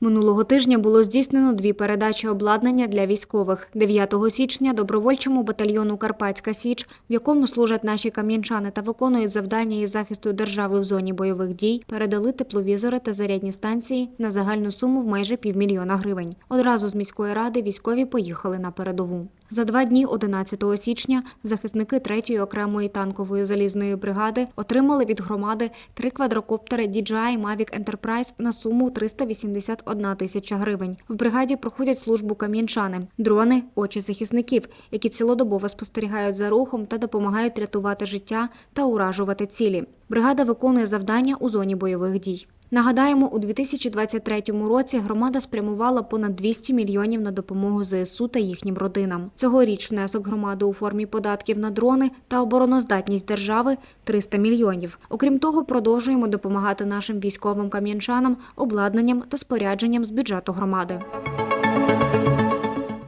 Минулого тижня було здійснено дві передачі обладнання для військових. 9 січня добровольчому батальйону Карпатська Січ, в якому служать наші кам'янчани та виконують завдання із захисту держави в зоні бойових дій, передали тепловізори та зарядні станції на загальну суму в майже півмільйона гривень. Одразу з міської ради військові поїхали на передову. За два дні, 11 січня, захисники 3-ї окремої танкової залізної бригади отримали від громади три квадрокоптери DJI Mavic Enterprise на суму 381 тисяча гривень. В бригаді проходять службу кам'янчани, дрони, очі захисників, які цілодобово спостерігають за рухом та допомагають рятувати життя та уражувати цілі. Бригада виконує завдання у зоні бойових дій. Нагадаємо, у 2023 році громада спрямувала понад 200 мільйонів на допомогу ЗСУ та їхнім родинам. Цьогоріч внесок громади у формі податків на дрони та обороноздатність держави 300 мільйонів. Окрім того, продовжуємо допомагати нашим військовим кам'янчанам обладнанням та спорядженням з бюджету громади.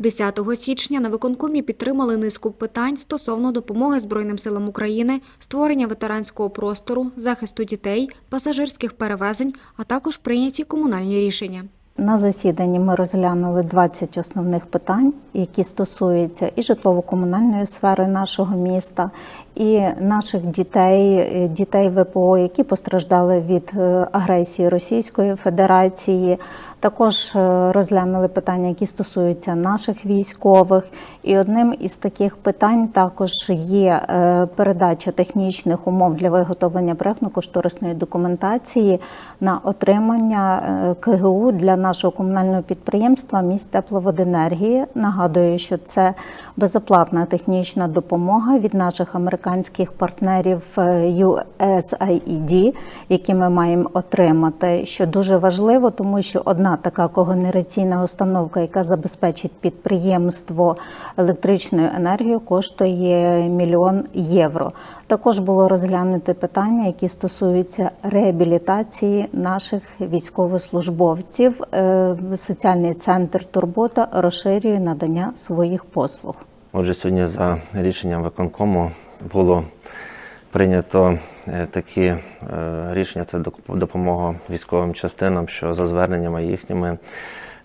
10 січня на виконкомі підтримали низку питань стосовно допомоги Збройним силам України, створення ветеранського простору, захисту дітей, пасажирських перевезень, а також прийняті комунальні рішення. На засіданні ми розглянули 20 основних питань, які стосуються і житлово-комунальної сфери нашого міста, і наших дітей, е, дітей ВПО, які постраждали від е, агресії Російської Федерації. Також е, розглянули питання, які стосуються наших військових. І одним із таких питань також є передача технічних умов для виготовлення проектно-кошторисної документації на отримання КГУ для нашого комунального підприємства міст тепловоденергії. Нагадую, що це безоплатна технічна допомога від наших американських партнерів е, USAID, які ми маємо отримати, що дуже важливо, тому що одна така когенераційна установка, яка забезпечить підприємство електричною енергією, коштує мільйон євро. Також було розглянуте питання, які стосуються реабілітації наших військовослужбовців. Е, Соціальний центр Турбота розширює надання своїх послуг. Отже, сьогодні за рішенням виконкому було прийнято е, такі е, рішення. Це доп- допомога військовим частинам, що за зверненнями їхніми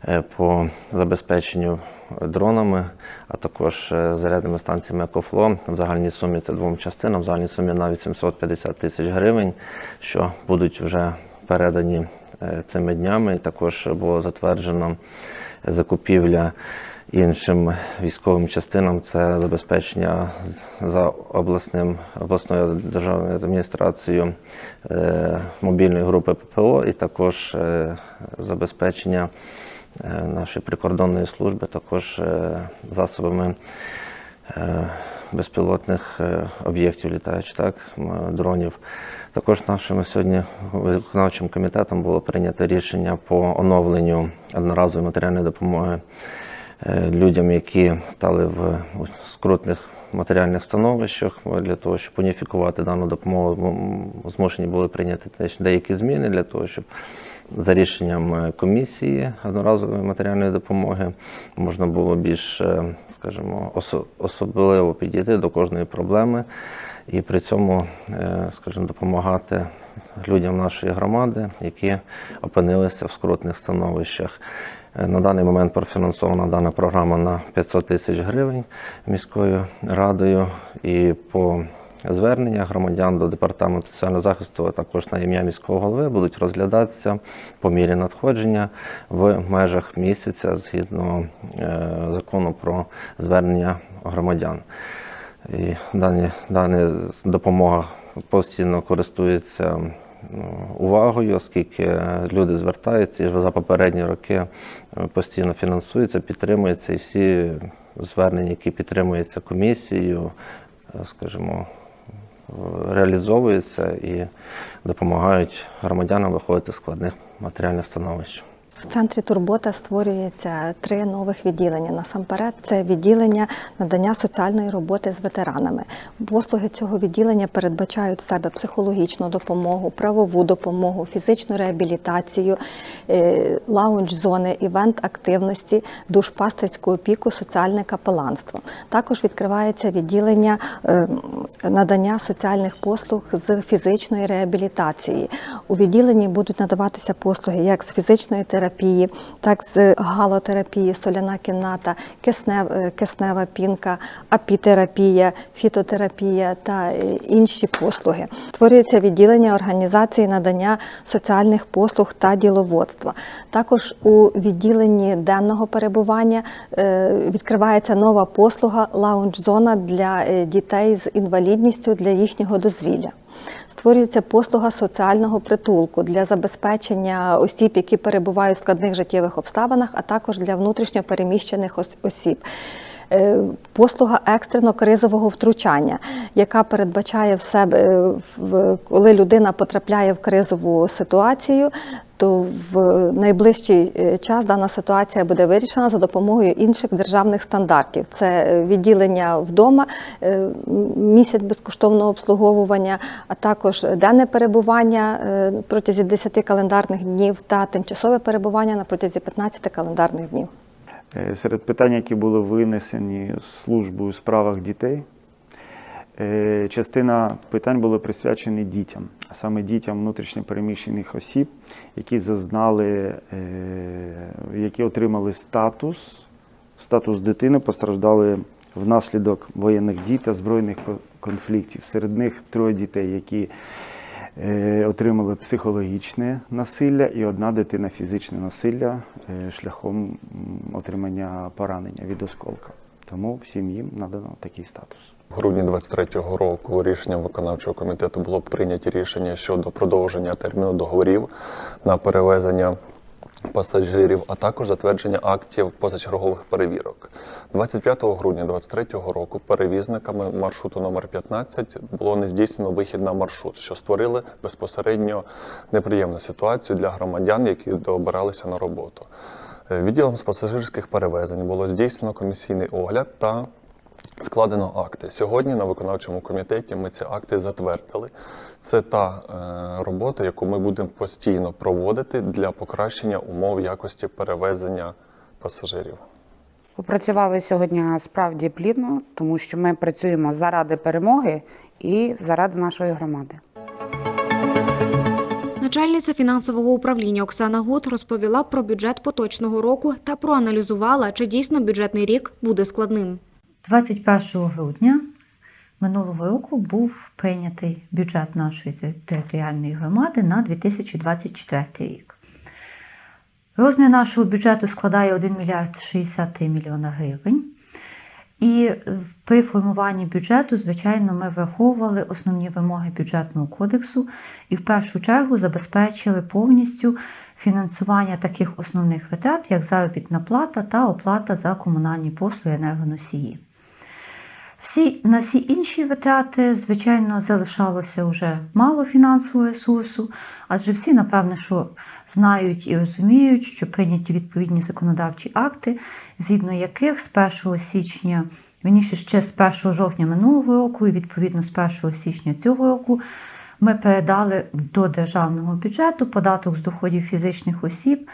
е, по забезпеченню дронами, а також зарядними станціями «Екофло». В загальній сумі це двом частинам, в загальній сумі на 850 тисяч гривень, що будуть вже передані цими днями. І також було затверджено закупівля іншим військовим частинам це забезпечення за обласним обласною державною адміністрацією е, мобільної групи ППО, і також е, забезпечення е, нашої прикордонної служби, також засобами безпілотних об'єктів літаючих, так, дронів. Також нашим сьогодні виконавчим комітетом було прийнято рішення по оновленню одноразової матеріальної допомоги людям, які стали в скрутних матеріальних становищах для того, щоб уніфікувати дану допомогу, змушені були прийняти деякі зміни для того, щоб за рішенням е, комісії одноразової матеріальної допомоги можна було більш, е, скажімо, особливо підійти до кожної проблеми і при цьому, е, скажімо, допомагати людям нашої громади, які опинилися в скрутних становищах. Е, На даний момент профінансована дана програма на 500 тисяч гривень міською радою і по Звернення громадян до департаменту соціального захисту, а також на ім'я міського голови будуть розглядатися по мірі надходження в межах місяця згідно е, закону про звернення громадян. І дані, дана допомога постійно користується увагою, оскільки люди звертаються і за попередні роки е, постійно фінансуються, підтримується, і всі звернення, які підтримуються комісією, е, скажімо, реалізовуються і допомагають громадянам виходити з складних матеріальних становищ. В центрі Турбота створюється три нових відділення. Насамперед, це відділення надання соціальної роботи з ветеранами. Послуги цього відділення передбачають в себе психологічну допомогу, правову допомогу, фізичну реабілітацію, е, лаунж-зони, івент-активності, душпастерську опіку, соціальне капеланство. Також відкривається відділення е, надання соціальних послуг з фізичної реабілітації. У відділенні будуть надаватися послуги як з фізичної терапії, імунотерапії, так з галотерапії, соляна кімната, киснев, е, киснева пінка, апітерапія, фітотерапія та е, інші послуги. Створюється відділення організації надання соціальних послуг та діловодства. Також у відділенні денного перебування е, відкривається нова послуга лаунж-зона для дітей з інвалідністю для їхнього дозвілля. Створюється послуга соціального притулку для забезпечення осіб, які перебувають в складних життєвих обставинах, а також для внутрішньо переміщених осіб. Е, Послуга екстрено-кризового втручання, яка передбачає в себе, е, коли людина потрапляє в кризову ситуацію, то в найближчий е, час дана ситуація буде вирішена за допомогою інших державних стандартів. Це відділення вдома, місяць безкоштовного обслуговування, а також денне перебування протязі 10 календарних днів та тимчасове перебування на протязі 15 календарних днів. Е, Серед питань, які були винесені службою у справах дітей, е, частина питань були присвячені дітям, а саме дітям внутрішньопереміщених осіб, які зазнали, е, які отримали статус, статус дитини, постраждали внаслідок воєнних дій та збройних конфліктів. Серед них троє дітей, які отримали психологічне насилля, і одна дитина фізичне насилля е, шляхом отримання поранення від осколка. Тому всім їм надано такий статус. В грудні 23-го року рішенням виконавчого комітету було прийнято рішення щодо продовження терміну договорів на перевезення пасажирів, а також затвердження актів позачергових перевірок. 25 грудня 23-го року перевізниками маршруту номер 15 було не здійснено вихід на маршрут, що створили безпосередньо неприємну ситуацію для громадян, які добиралися на роботу. Е, Відділом з пасажирських перевезень було здійснено комісійний огляд та складено акти. Сьогодні на виконавчому комітеті ми ці акти затвердили. Це та е, робота, яку ми будемо постійно проводити для покращення умов якості перевезення пасажирів. Попрацювали сьогодні справді плідно, тому що ми працюємо заради перемоги і заради нашої громади. Начальниця фінансового управління Оксана Гуд розповіла про бюджет поточного року та проаналізувала, чи дійсно бюджетний рік буде складним. 21 грудня минулого року був прийнятий бюджет нашої територіальної громади на 2024 рік. Розмір нашого бюджету складає 1 мільярд 63 мільйона гривень. І при формуванні бюджету, звичайно, ми враховували основні вимоги бюджетного кодексу і в першу чергу забезпечили повністю фінансування таких основних витрат, як заробітна плата та оплата за комунальні послуги енергоносії. Всі, на всі інші витрати, звичайно, залишалося вже мало фінансового ресурсу, адже всі, напевне, що знають і розуміють, що прийняті відповідні законодавчі акти, згідно яких з 1 січня, вірніше ще з 1 жовтня минулого року і відповідно з 1 січня цього року ми передали до державного бюджету податок з доходів фізичних осіб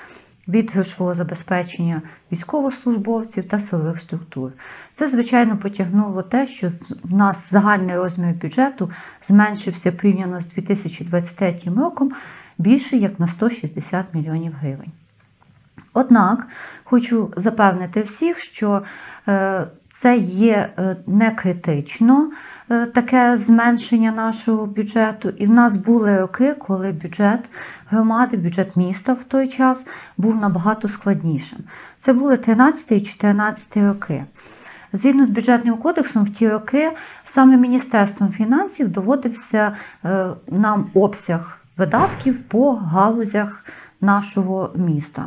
від грошового забезпечення військовослужбовців та силових структур. Це, звичайно, потягнуло те, що в нас загальний розмір бюджету зменшився порівняно з 2023 роком більше як на 160 мільйонів гривень. Однак хочу запевнити всіх, що е, це є е, не критично таке зменшення нашого бюджету. І в нас були роки, коли бюджет громади, бюджет міста в той час був набагато складнішим. Це були 13 і 14 роки. Згідно з бюджетним кодексом, в ті роки саме Міністерством фінансів доводився е, нам обсяг видатків по галузях нашого міста.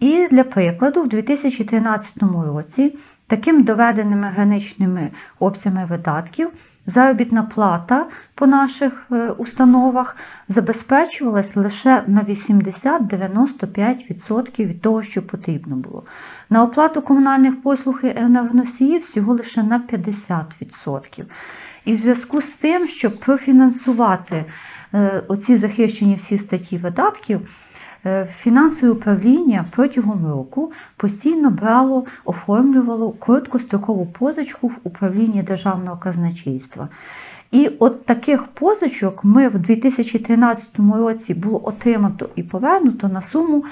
І для прикладу, в 2013 році таким доведеними граничними обсягами видатків заробітна плата по наших е, установах забезпечувалась лише на 80-95% від того, що потрібно було. На оплату комунальних послуг і енергоносіїв всього лише на 50%. І в зв'язку з цим, щоб профінансувати е, оці захищені всі статті видатків, Фінансове управління протягом року постійно брало, оформлювало короткострокову позичку в управлінні державного казначейства. І от таких позичок ми в 2013 році було отримано і повернуто на суму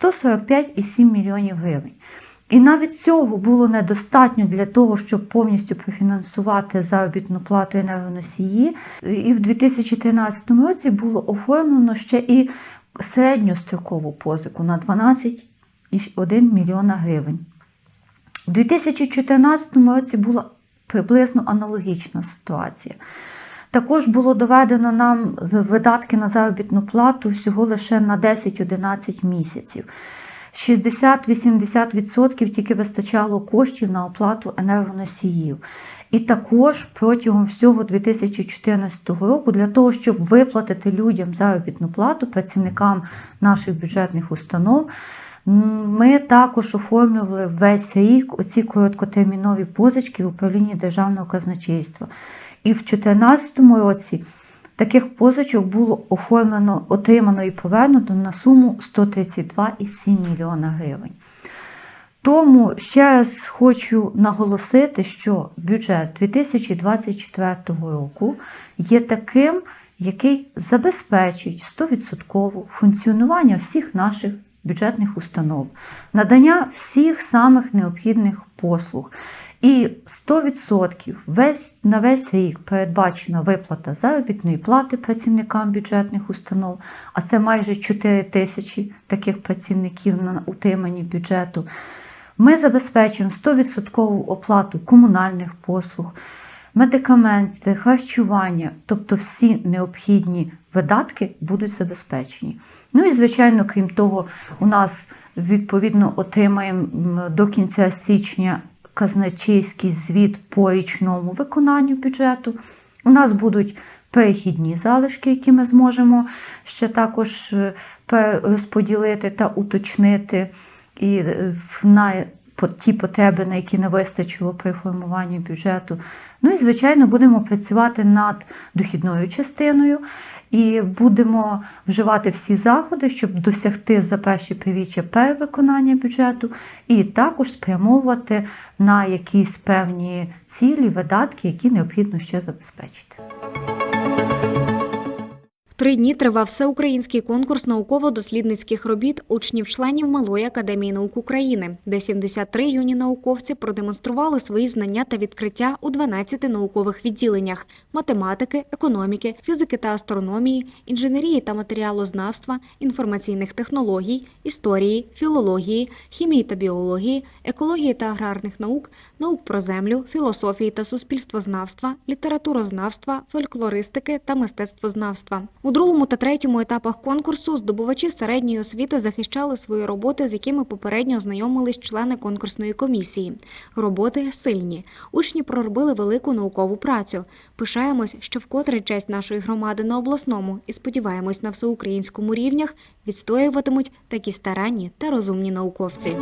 145,7 мільйонів гривень. І навіть цього було недостатньо для того, щоб повністю профінансувати заробітну плату енергоносії. І в 2013 році було оформлено ще і середньострокову позику на 12,1 мільйона гривень. У 2014 році була приблизно аналогічна ситуація. Також було доведено нам видатки на заробітну плату всього лише на 10-11 місяців. 60-80% тільки вистачало коштів на оплату енергоносіїв. І також протягом всього 2014 року для того, щоб виплатити людям заробітну плату, працівникам наших бюджетних установ, ми також оформлювали весь рік оці короткотермінові позички в управлінні державного казначейства. І в 2014 році таких позичок було оформлено, отримано і повернуто на суму 132,7 мільйона гривень. Тому ще раз хочу наголосити, що бюджет 2024 року є таким, який забезпечить 100% функціонування всіх наших бюджетних установ, надання всіх самих необхідних послуг. І 100% весь, на весь рік передбачена виплата заробітної плати працівникам бюджетних установ, а це майже 4 тисячі таких працівників на утриманні бюджету. Ми забезпечуємо 100% оплату комунальних послуг, медикаменти, харчування, тобто всі необхідні видатки будуть забезпечені. Ну і, звичайно, крім того, у нас відповідно отримаємо до кінця січня казначейський звіт по річному виконанню бюджету. У нас будуть перехідні залишки, які ми зможемо ще також е, перерозподілити та уточнити і е, на ті потреби, на які не вистачило при формуванні бюджету. Ну і, звичайно, будемо працювати над дохідною частиною і будемо вживати всі заходи, щоб досягти за перші півріччя перевиконання бюджету, і також спрямовувати на якісь певні цілі, видатки, які необхідно ще забезпечити. Три дні тривав всеукраїнський конкурс науково-дослідницьких робіт учнів-членів Малої академії наук України, де 73 юні науковці продемонстрували свої знання та відкриття у 12 наукових відділеннях: математики, економіки, фізики та астрономії, інженерії та матеріалознавства, інформаційних технологій, історії, філології, хімії та біології, екології та аграрних наук, наук про землю, філософії та суспільствознавства, літературознавства, фольклористики та мистецтвознавства. У другому та третьому етапах конкурсу здобувачі середньої освіти захищали свої роботи, з якими попередньо ознайомились члени конкурсної комісії. Роботи сильні. Учні проробили велику наукову працю. Пишаємось, що вкотре честь нашої громади на обласному і сподіваємось на всеукраїнському рівнях відстоюватимуть такі старанні та розумні науковці.